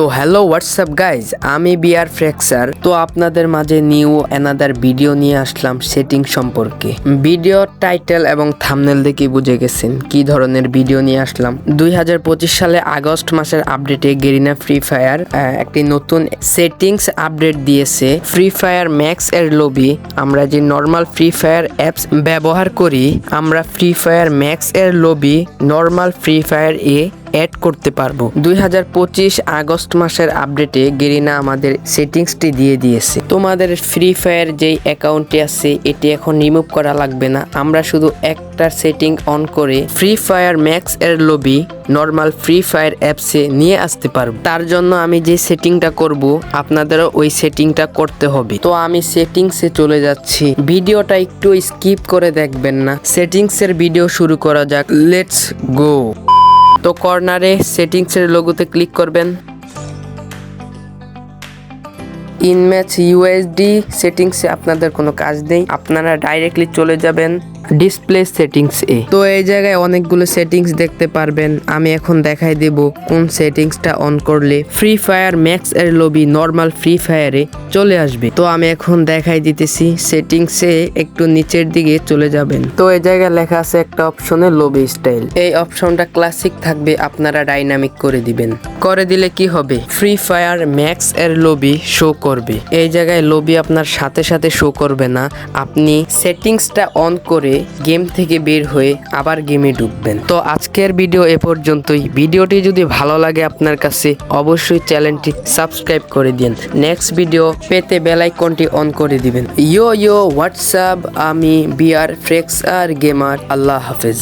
তো hello WhatsApp guys আমি BR ফ্রেক্সার তো আপনাদের মাঝে নিউ অ্যানাদার ভিডিও নিয়ে আসলাম সেটিং সম্পর্কে। ভিডিও টাইটেল এবং থামনেল দেখে বুঝে গেছেন কি ধরনের ভিডিও নিয়ে আসলাম। দুই হাজার পঁচিশ সালে আগস্ট মাসের আপডেটে গেরিনা ফ্রি ফায়ার একটি নতুন সেটিংস আপডেট দিয়েছে। ফ্রি ফায়ার ম্যাক্স এর লবি আমরা যে নর্মাল ফ্রি ফায়ার অ্যাপস ব্যবহার করি, আমরা ফ্রি ফায়ার ম্যাক্স এর লবি নর্মাল ফ্রি ফায়ার এ অ্যাড করতে পারব। দুই হাজার পঁচিশ আগস্ট মাসের আপডেটে গেরিনা আমাদের সেটিংসটি দিয়ে দিয়েছে। তোমাদের ফ্রি ফায়ার যেই অ্যাকাউন্টটি আছে, এটি এখন রিমুভ করা লাগবে না। আমরা শুধু একটা সেটিং অন করে ফ্রি ফায়ার ম্যাক্স এর লবি নর্মাল ফ্রি ফায়ার অ্যাপসে নিয়ে আসতে পারব। তার জন্য আমি যে সেটিংটা করব, আপনাদেরও ওই সেটিংটা করতে হবে। তো আমি সেটিংসে চলে যাচ্ছি। ভিডিওটা একটু স্কিপ করে দেখবেন না। সেটিংসের ভিডিও শুরু করা যাক। লেটস গো তো কর্নারে সেটিংসের লোগোতে ক্লিক করবেন। ইনম্যাচ ইউএসডি সেটিংসে আপনাদের কোনো কাজ নেই। আপনারা ডাইরেক্টলি চলে যাবেন। ডিসপ্লে সেটিংস এ। তো এই জায়গায় অনেকগুলো সেটিংস দেখতে পারবেন। আমি এখন দেখাই দেব কোন সেটিংসটা অন করলে ফ্রি ফায়ার ম্যাক্স এর লবি নর্মাল ফ্রি ফায়ারে চলে আসবে। তো আমি এখন দেখাই দিতেছি সেটিংসে একটু নিচের দিকে চলে যাবেন। তো এই জায়গায় লেখা আছে একটা অপশনে লবি স্টাইল এই অপশনটা ক্লাসিক থাকবে, আপনারা ডাইনামিক করে দিবেন। করে দিলে কি হবে? ফ্রি ফায়ার ম্যাক্স এর লবি শো করবে। এই জায়গায় লবি আপনার সাথে সাথে শো করবে না। আপনি সেটিংসটা অন গেম থেকে বের হয়ে আবার গেমে ঢুকবেন। তো আজকের ভিডিও এ পর্যন্তই। ভিডিওটি যদি ভালো লাগে আপনার কাছে, অবশ্যই চ্যানেলটি সাবস্ক্রাইব করে দিন। নেক্সট ভিডিও পেতে বেল আইকনটি অন করে দিবেন। ইয়ো ইয়ো, হোয়াটসঅ্যাপ, আমি বিআর, ফ্রেক্স আর গেমার। আল্লাহ হাফেজ।